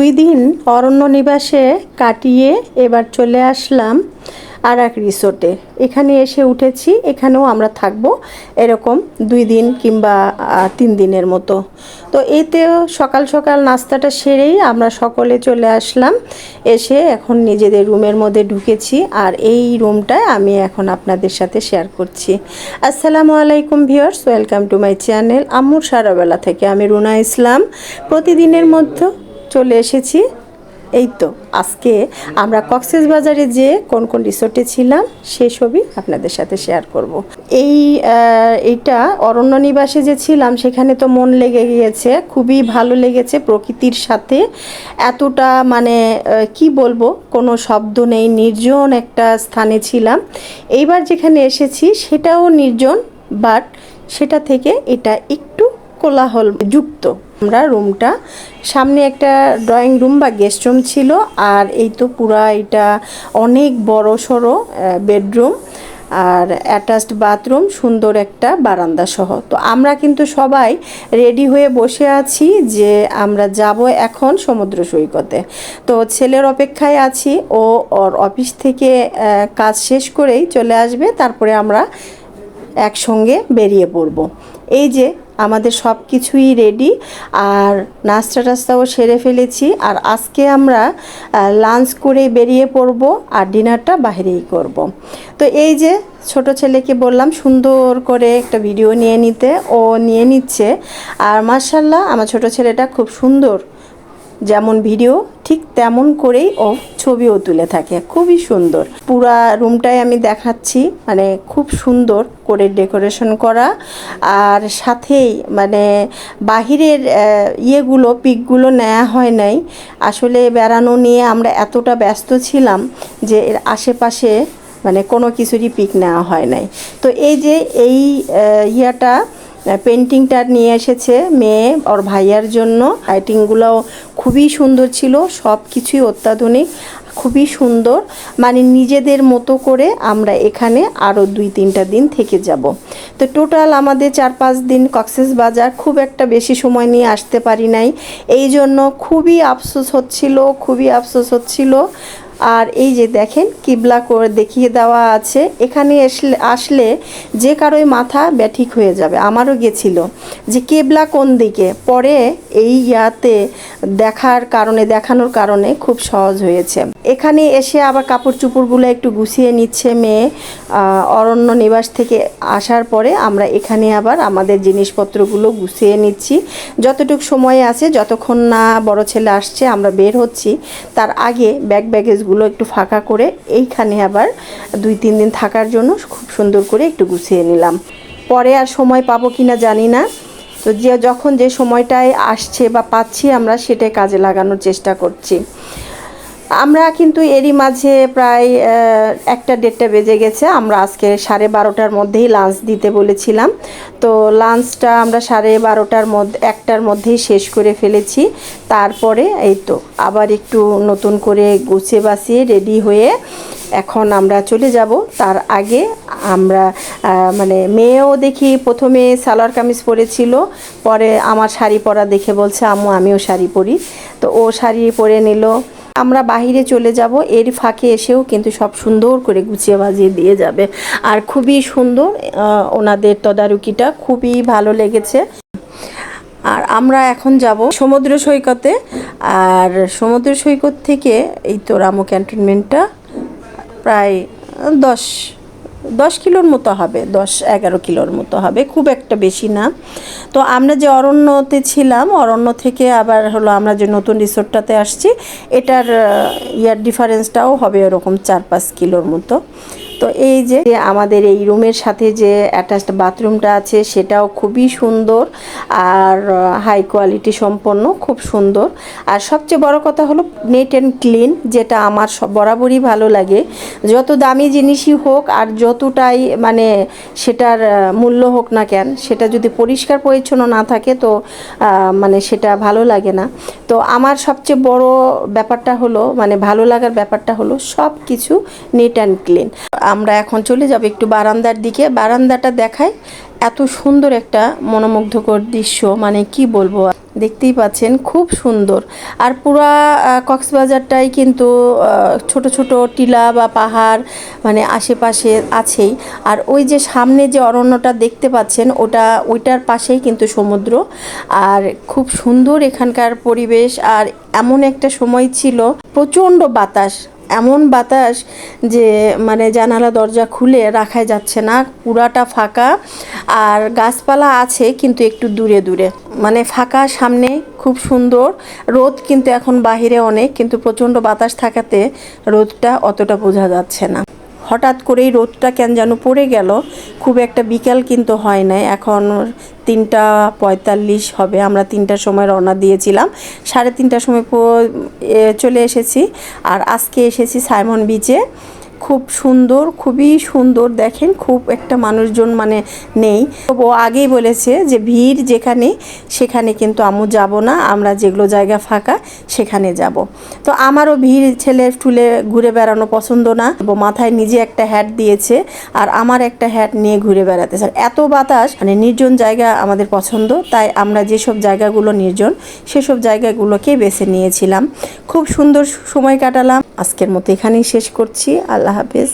দুই দিন অরণ্য নিবাসে কাটিয়ে এবার চলে আসলাম আর এক রিসোর্টে। এখানে এসে উঠেছি, এখানেও আমরা থাকব এরকম দুই দিন কিংবা তিন দিনের মতো। তো এতেও সকাল সকাল নাস্তাটা সেরেই আমরা সকলে চলে আসলাম। এসে এখন নিজেদের রুমের মধ্যে ঢুকেছি আর এই রুমটায় আমি এখন আপনাদের সাথে শেয়ার করছি। আসসালামু আলাইকুম viewers, welcome to my channel আম্মুর সারাবেলা থেকে আমি রুনা ইসলাম। প্রতিদিনের মধ্যে চলে এসেছি। এই তো, আজকে আমরা কক্সেস বাজারে যে কোন কোন রিসোর্টে ছিলাম, সে ছবি আপনাদের সাথে শেয়ার করব। এই এইটা অরণ্য নিবাসে যে ছিলাম, সেখানে তো মন লেগে গিয়েছে, খুবই ভালো লেগেছে প্রকৃতির সাথে। এতটা মানে কি বলব, কোনো শব্দ নেই, নির্জন একটা স্থানে ছিলাম। এইবার যেখানে এসেছি, সেটাও নির্জন, বাট সেটা থেকে এটা একটু কোলাহল যুক্ত। আমরা রুমটা সামনে একটা ড্রয়িং রুম বা গেস্ট রুম ছিল, আর এই তো পুরা এটা অনেক বড় সড়ো বেডরুম আর অ্যাটাচড বাথরুম সুন্দর একটা বারান্দা সহ। তো আমরা কিন্তু সবাই রেডি হয়ে বসে আছি যে আমরা যাব এখন সমুদ্র সৈকতে। তো ছেলের অপেক্ষায় আছি, ও ওর অফিস থেকে কাজ শেষ করেই চলে আসবে, তারপরে আমরা একসঙ্গে বেরিয়ে পড়ব। এই যে আমাদের সব কিছুই রেডি আর নাস্তা টাস্তাও সেরে ফেলেছি, আর আজকে আমরা লাঞ্চ করে বেরিয়ে পড়ব আর ডিনারটা বাইরেই করব। তো এই যে ছোট ছেলেকে বললাম সুন্দর করে একটা ভিডিও নিয়ে নিতে, ও নিয়ে নিচ্ছে, আর মার্শাল্লাহ আমার ছোট ছেলেটা খুব সুন্দর, যেমন ভিডিও ঠিক তেমন করেই ও ছবিও তুলে থাকে। খুবই সুন্দর। পুরা রুমটাই আমি দেখাচ্ছি। মানে খুব সুন্দর করে ডেকোরেশন করা। আর সাথেই মানে বাহিরের ইয়েগুলো, পিকগুলো নেওয়া হয় নাই। আসলে বেড়ানো নিয়ে আমরা এতটা ব্যস্ত ছিলাম যে এর আশেপাশে মানে কোনো কিছুরই পিক নেওয়া হয় নাই। তো এই যে এই ইয়েটা পেন্টিংটা নিয়ে এসেছে মেয়ে, ওর ভাইয়ার জন্য। লাইটিংগুলোও খুবই সুন্দর ছিল সব কিছুই অত্যাধুনিক, খুবই সুন্দর। মানে নিজেদের মতো করে আমরা এখানে আরও দুই তিনটা দিন থেকে যাব। তো টোটাল আমাদের চার পাঁচ দিন কক্সেস বাজার খুব একটা বেশি সময় নিয়ে আসতে পারি নাই। এই জন্য খুবই আফসোস হচ্ছিল, খুবই আফসোস হচ্ছিল। আর এই যে দেখেন, কিবলা করে দেখিয়ে দেওয়া আছে। এখানে আসলে আসলে যে কারোই মাথা ব্যাঠিক হয়ে যাবে। আমারও গেছিল যে কেবলা কোন দিকে? পরে এই ইয়াতে দেখার কারণে, দেখানোর কারণে খুব সহজ হয়েছে। এখানে এসে আবার কাপড় চুপড়গুলো একটু গুছিয়ে নিচ্ছে মেয়ে। অরণ্য নিবাস থেকে আসার পরে আমরা এখানে আবার আমাদের জিনিসপত্রগুলো গুছিয়ে নিচ্ছি। যতটুকু সময় আছে, যতক্ষণ না বড় ছেলে আসছে, আমরা বের হচ্ছি। তার আগে ব্যাগ ব্যাগেজগুলো একটু ফাঁকা করে এইখানে আবার দুই, তিন দিন থাকার জন্য খুব সুন্দর করে একটু গুছিয়ে নিলাম। পরে আর সময় পাবো কি না জানি না। তো যে, যখন যে সময়টায় আসছে বা পাচ্ছি আমরা, সেটাই কাজে লাগানোর চেষ্টা করছি। আমরা কিন্তু এরই মাঝে প্রায় একটা দেড়টা বেজে গেছে। আমরা আজকে সাড়ে বারোটার মধ্যেই লাঞ্চ দিতে বলেছিলাম। তো লাঞ্চটা আমরা সাড়ে বারোটার মধ্যে, একটার মধ্যেই শেষ করে ফেলেছি। তারপরে এই তো, আবার একটু নতুন করে গুছিয়ে বাছিয়ে রেডি হয়ে এখন আমরা চলে যাব। তার আগে আমরা মানে মেয়েও দেখি প্রথমে সালোয়ার কামিজ পরেছিল, পরে আমার শাড়ি পরা দেখে বলছে, আম্মু, আমিও শাড়ি পরি। তো ও শাড়ি পরে নিল। আমরা বাহিরে চলে যাব, এর ফাঁকে এসেও কিন্তু সব সুন্দর করে গুছিয়ে বাজিয়ে দিয়ে যাবে। আর খুবই সুন্দর ওনাদের তদারকিটা খুবই ভালো লেগেছে। আর আমরা এখন যাব সমুদ্র সৈকতে। আর সমুদ্র সৈকত থেকে এই তো রামু ক্যান্টনমেন্টটা প্রায় দশ দশ কিলোর মতো হবে, দশ এগারো কিলোর মতো হবে, খুব একটা বেশি না। তো আমরা যে অরণ্যতে ছিলাম, অরণ্য থেকে আবার হলো আমরা যে নতুন রিসোর্টটাতে আসছি, এটার ইয়ার ডিফারেন্সটাও হবে ওরকম চার পাঁচ কিলোর মতো। তো এই যে আমাদের এই রুমের সাথে যে অ্যাটাচড বাথরুমটা আছে, সেটাও খুবই সুন্দর আর হাই কোয়ালিটি সম্পন্ন, খুব সুন্দর। আর সবচেয়ে বড় কথা হলো নেট অ্যান্ড ক্লিন যেটা আমার সব বরাবরই ভালো লাগে। যত দামি জিনিসই হোক আর যতটাই মানে সেটার মূল্য হোক না কেন, সেটা যদি পরিষ্কার পরিচ্ছন্ন না থাকে তো মানে সেটা ভালো লাগে না। তো আমার সবচেয়ে বড় ব্যাপারটা হলো মানে ভালো লাগার ব্যাপারটা হলো সব কিছু নিট অ্যান্ড ক্লিন আমরা এখন চলে যাব একটু বারান্দার দিকে। বারান্দাটা দেখায় এত সুন্দর একটা মনোমুগ্ধকর দৃশ্য। মানে কি বলব? দেখতেই পাচ্ছেন, খুব সুন্দর। আর পুরা কক্সবাজারটাই কিন্তু ছোট ছোট টিলা বা পাহাড় মানে আশেপাশে আছেই। আর ওই যে সামনে যে অরণ্যটা দেখতে পাচ্ছেন, ওটা, ওইটার পাশেই কিন্তু সমুদ্র। আর খুব সুন্দর এখানকার পরিবেশ। আর এমন একটা সময় ছিল, প্রচণ্ড বাতাস। এমন বাতাস যে মানে জানালা, দরজা খুলে রাখাই যাচ্ছে না। পুরাটা ফাঁকা। আর গাছপালা আছে, কিন্তু একটু দূরে দূরে। মানে ফাঁকা সামনে, খুব সুন্দর। রোদ কিন্তু এখন বাহিরে অনেক, কিন্তু প্রচণ্ড বাতাস থাকাতে রোদটা অতটা বোঝা যাচ্ছে না। হঠাৎ করেই রোদটা কেন যেন পড়ে গেল। খুব একটা বিকাল কিন্তু হয় নাই। এখন তিনটা পঁয়তাল্লিশ হবে। আমরা তিনটার সময় রওনা দিয়েছিলাম। সাড়ে তিনটার সময় চলে এসেছি। আর আজকে এসেছি সাইমন বিচে খুব সুন্দর, খুবই সুন্দর দেখেন, খুব একটা মানুষজন মানে নেই। ও আগেই বলেছে যে ভিড় যেখানে, সেখানে কিন্তু আমু যাব না, আমরা যেগুলো জায়গা ফাঁকা, সেখানে যাব। তো আমারও ভিড় ছেলে টুলে ঘুরে বেড়ানো পছন্দ না। মাথায় নিজে একটা হ্যাট দিয়েছে, আর আমার একটা হ্যাট নিয়ে ঘুরে বেড়াতে স্যার এত বাতাস মানে নির্জন জায়গা আমাদের পছন্দ, তাই আমরা যেসব জায়গাগুলো নির্জন, সেসব জায়গাগুলোকে বেছে নিয়েছিলাম। খুব সুন্দর সময় কাটালাম। আজকের মতো এখানেই শেষ করছি। আল্লাহ হাফেজ।